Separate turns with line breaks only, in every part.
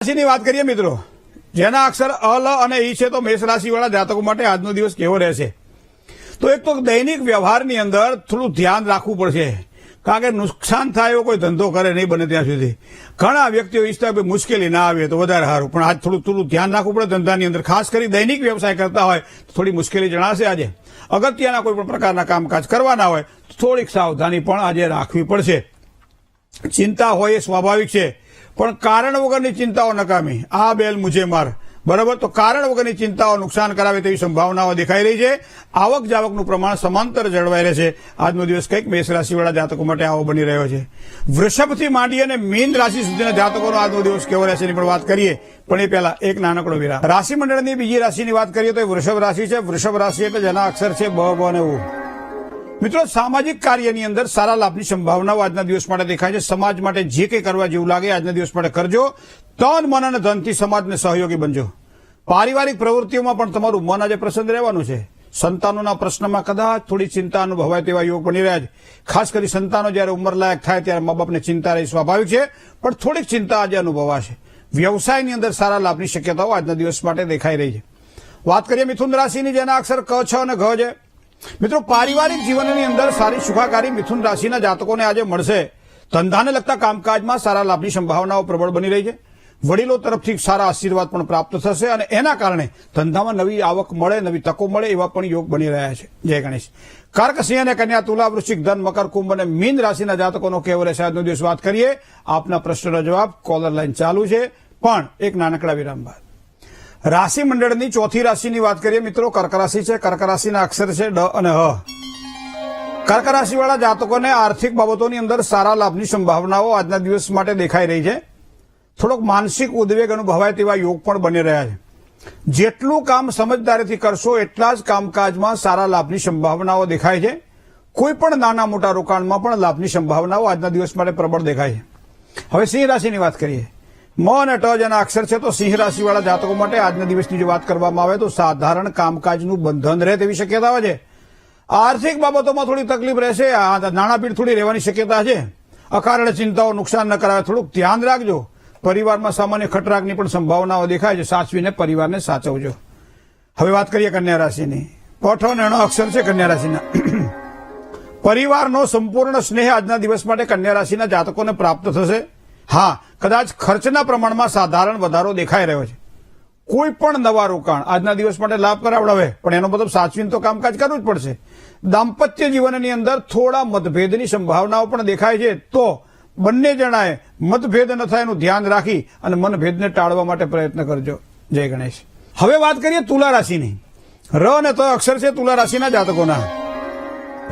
રાશિની વાત કરીએ મિત્રો, જેના અક્ષર અલ અને ઈ છે તો મેષ રાશિવાળા જાતકો માટે આજનો દિવસ કેવો રહેશે? તો એક તો દૈનિક વ્યવહારની અંદર થોડું ધ્યાન રાખવું પડશે, કારણ કે નુકસાન થાય એવો કોઈ ધંધો કરે નહીં બને ત્યાં સુધી. ઘણા વ્યક્તિઓ ઈચ્છતા કે મુશ્કેલી ના આવે તો વધારે સારું, પણ આજ થોડું થોડું ધ્યાન રાખવું પડે ધંધાની અંદર. ખાસ કરી દૈનિક વ્યવસાય કરતા હોય તો થોડી મુશ્કેલી જણાશે આજે. અગત્યના કોઈ પણ પ્રકારના કામકાજ કરવાના હોય થોડીક સાવધાની પણ આજે રાખવી પડશે. ચિંતા હોય એ સ્વાભાવિક છે. પણ કારણ વગરની ચિંતાઓ નકામી. આ બેલ મુજે માર. બરાબર? તો કારણ વગરની ચિંતાઓ નુકસાન કરાવે તેવી સંભાવનાઓ દેખાઈ રહી છે. આવક જાવકનું પ્રમાણ સમાંતર જળવાઈ રહે છે. આજનો દિવસ કંઈક મેષ રાશિવાળા જાતકો માટે આવો બની રહ્યો છે. વૃષભથી માંડી અને મીન રાશિ સુધીના જાતકોનો આજનો દિવસ કેવો રહેશે એની પણ વાત કરીએ. પણ એ પહેલા એક નાનકડો વિરામ. રાશિ મંડળની બીજી રાશિની વાત કરીએ તો એ વૃષભ રાશિ છે. વૃષભ રાશિ એટલે જેના અક્ષર છે બ અને ઉ. મિત્રો, સામાજિક કાર્યની અંદર સારા લાભની સંભાવનાઓ આજના દિવસ માટે દેખાય છે. સમાજ માટે જે કંઈ કરવા જેવું લાગે આજના દિવસ માટે કરજો. તન, મન અને ધનથી સમાજને સહયોગી બનજો. પારિવારિક પ્રવૃત્તિઓમાં પણ તમારું મન આજે પ્રસન્ન રહેવાનું છે. સંતાનોના પ્રશ્નમાં કદાચ થોડી ચિંતા અનુભવાય તેવા યોગ બની રહ્યા છે. ખાસ કરી સંતાનો જ્યારે ઉંમરલાયક થાય ત્યારે મા બાપને ચિંતા રહી સ્વાભાવિક છે, પણ થોડીક ચિંતા આજે અનુભવાશે. વ્યવસાયની અંદર સારા લાભની શક્યતાઓ આજના દિવસ માટે દેખાઈ રહી છે. વાત કરીએ મિથુન રાશિની, જેના અક્ષર ક, છ અને ઘ છે. મિત્રો, પારિવારિક જીવનની અંદર સારી સુખાકારી મિથુન રાશિના જાતકોને આજે મળશે. ધંધાને લગતા કામકાજમાં સારા લાભની સંભાવનાઓ પ્રબળ બની રહી છે. વડીલો તરફથી સારા આશીર્વાદ પણ પ્રાપ્ત થશે અને એના કારણે ધંધામાં નવી આવક મળે, નવી તકો મળે એવા પણ યોગ બની રહ્યા છે. જય ગણેશ. કર્ક અને કન્યા તુલા, વૃશ્ચિક ધન, મકર કુંભ અને મીન રાશિના જાતકોનો કેવો રહેશે? આજનો દિવસ વાત કરીએ. આપના પ્રશ્નનો જવાબ કોલર લાઈન ચાલુ છે. પણ એક નાનકડા વિરામ બાદ. રાશિ મંડળની ચોથી રાશિની વાત કરીએ, મિત્રો કર્ક રાશિ છે. કર્ક રાશિના અક્ષર છે ડ અને હ. કર્ક રાશિવાળા જાતકોને આર્થિક બાબતોની અંદર સારા લાભની સંભાવનાઓ આજના દિવસ માટે દેખાઈ રહી છે. થોડોક માનસિક ઉદ્વેગ અનુભવાય તેવા યોગ પણ બની રહ્યા છે. જેટલું કામ સમજદારીથી કરશો, એટલા જ કામકાજમાં સારા લાભની સંભાવનાઓ દેખાય છે. કોઈ પણ નાના મોટા રોકાણમાં પણ લાભની સંભાવનાઓ આજના દિવસ માટે પ્રબળ દેખાય છે. હવે સિંહ રાશિની વાત કરીએ. મ અને ટ અક્ષર છે તો સિંહ રાશિવાળા જાતકો માટે આજના દિવસની જો વાત કરવામાં આવે તો સાધારણ કામકાજનું બંધન રહે તેવી શક્યતાઓ છે. આર્થિક બાબતોમાં થોડી તકલીફ રહેશે. નાણાપીઠ થોડી રહેવાની શક્યતા છે. અકારણે ચિંતાઓ, નુકસાન ન કરાવે થોડુંક ધ્યાન રાખજો. પરિવારમાં સામાન્ય ખટરાગની પણ સંભાવનાઓ દેખાય છે. સાચવીને પરિવારને સાચવજો. હવે વાત કરીએ કન્યા રાશિની. પઠો અને અક્ષર છે કન્યા રાશિના. પરિવારનો સંપૂર્ણ સ્નેહ આજના દિવસ માટે કન્યા રાશિના જાતકોને પ્રાપ્ત થશે. હા, કદાચ ખર્ચના પ્રમાણમાં સાધારણ વધારો દેખાઈ રહ્યો છે. કોઈ પણ નવા રોકાણ, આજના દિવસ માટે લાભ કરાવડાવે, પણ એનો મતલબ સાચવીને તો કામકાજ કરવું જ પડશે. દાંપત્ય જીવનની અંદર થોડા મતભેદની સંભાવનાઓ પણ દેખાય છે, તો બંને જણાએ મતભેદ ન થાય એનું ધ્યાન રાખી અને મનભેદને ટાળવા માટે પ્રયત્ન કરજો. જય ગણેશ. હવે વાત કરીએ તુલા રાશિની. ર અને તો અક્ષર છે તુલા રાશિના જાતકોના.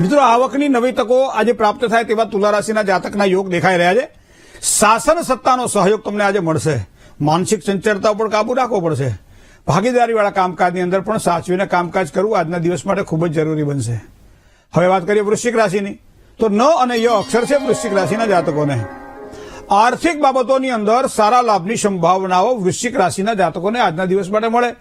મિત્રો, આવકની નવી તકો આજે પ્રાપ્ત થાય તેવા તુલા રાશિના જાતકના યોગ દેખાઈ રહ્યા છે. શાસન સત્તાનો સહયોગ તમને આજે મળશે. માનસિક ચંચળતા ઉપર કાબુ રાખવો પડશે. ભાગીદારીવાળા કામકાજની અંદર પણ સાચવીને કામકાજ કરવું આજના દિવસ માટે ખૂબ જ જરૂરી બનશે. હવે વાત કરીએ વૃશ્ચિક રાશિની. તો ન અને ય અક્ષર છે વૃશ્ચિક રાશિના જાતકોને. આર્થિક બાબતોની અંદર સારા લાભની સંભાવનાઓ વૃશ્ચિક રાશિના જાતકોને આજના દિવસ માટે મળે.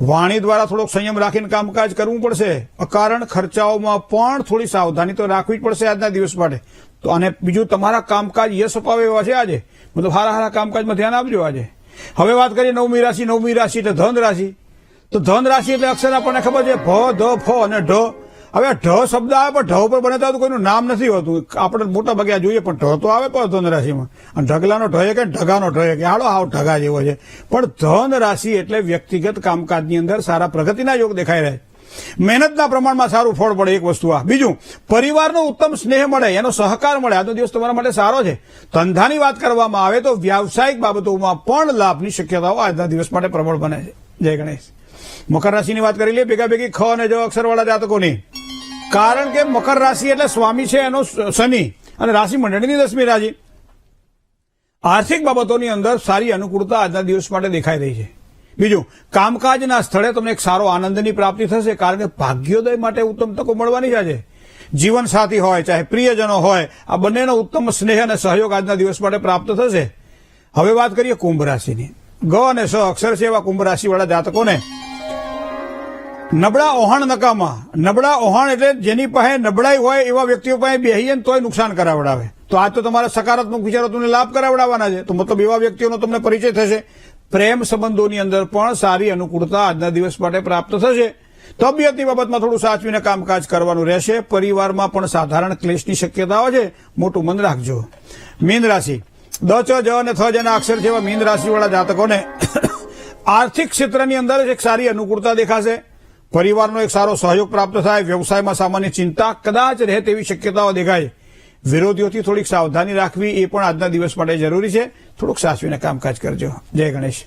વાણી દ્વારા થોડોક સંયમ રાખીને કામકાજ કરવું પડશે. અકારણ ખર્ચાઓમાં પણ થોડી સાવધાની તો રાખવી જ પડશે આજના દિવસ માટે. તો અને બીજું, તમારા કામકાજ યશ અપાવે એવા છે આજે? મતલબ હારા હારા કામકાજમાં ધ્યાન આપજો આજે. હવે વાત કરીએ નવમી રાશિ. નવમી રાશિ એટલે ધન રાશિ. તો ધન રાશિ એટલે અક્ષર આપણને ખબર છે, ભ, ધ, ફ અને ઢ. હવે આ ઢ શબ્દ આવે પણ ઢ ઉપર બને તો કોઈનું નામ નથી હોતું. આપણે મોટા ભાગે આ જોઈએ પણ ઢ તો આવે પણ ધન રાશિમાં. અને ઢગલાનો ઢ કે ઢગાનો ઢ કે હાલો આવ ઢગા જેવો છે. પણ ધન રાશિ એટલે વ્યક્તિગત કામકાજની અંદર સારા પ્રગતિના યોગ દેખાઈ રહે મહેનતના પ્રમાણમાં સારું ફળ પડે એક વસ્તુ આ. બીજું, પરિવારનો ઉત્તમ સ્નેહ મળે, એનો સહકાર મળે. આજનો દિવસ તમારા માટે સારો છે. ધંધાની વાત કરવામાં આવે તો વ્યાવસાયિક બાબતોમાં પણ લાભની શક્યતાઓ આજના દિવસ માટે પ્રબળ બને છે. જય ગણેશ. મકર રાશિની વાત કરી લઈએ, ભેગા ભેગી ખ અને જ અક્ષરવાળા જાતકોની. કારણ કે મકર રાશિ એટલે સ્વામી છે, એનો શનિ. અને રાશિ મંડળની દસમી રાશિ. આર્થિક બાબતોની અંદર સારી અનુકૂળતા આજના દિવસ માટે દેખાઈ રહી છે. બીજું, કામકાજના સ્થળે તમને એક સારો આનંદની પ્રાપ્તિ થશે, કારણ કે ભાગ્યોદય માટે ઉત્તમ તકો મળવાની છે આજે. જીવનસાથી હોય, ચાહે પ્રિયજનો હોય, આ બંનેનો ઉત્તમ સ્નેહ અને સહયોગ આજના દિવસ માટે પ્રાપ્ત થશે. હવે વાત કરીએ કુંભ રાશિની. ગ અને સ અક્ષર છે એવા કુંભ રાશિવાળા જાતકોને. નબળા ઓહાણ નકામા. નબળા ઓહાણ એટલે જેની પાસે નબળાઈ હોય એવા વ્યક્તિઓ પાસે બેહીએ તોય નુકસાન કરાવડાવે. તો આ તો તમારા સકારાત્મક વિચારો તમને લાભ કરાવડાવવાના છે. તો મતલબ એવા વ્યક્તિઓનો તમને પરિચય થશે. પ્રેમ સંબંધોની અંદર પણ સારી અનુકૂળતા આજના દિવસ માટે પ્રાપ્ત થશે. તબિયતની બાબતમાં થોડું સાચવીને કામકાજ કરવાનું રહેશે. પરિવારમાં પણ સાધારણ ક્લેશની શક્યતાઓ છે. મોટું મન રાખજો. મીન રાશિ. દ, ચ, જ અને થ જેના અક્ષર જેવા મીન રાશિવાળા જાતકોને આર્થિક ક્ષેત્રની અંદર જ એક સારી અનુકૂળતા દેખાશે. પરિવારનો એક સારો સહયોગ પ્રાપ્ત થાય, વ્યવસાયમાં સામાન્ય ચિંતા કદાચ રહે તેવી શક્યતાઓ દેખાય. વિરોધીઓથી થોડીક સાવધાની રાખવી એ પણ આજના દિવસ માટે જરૂરી છે. થોડુંક સાચવીને કામકાજ કરજો. જય ગણેશ.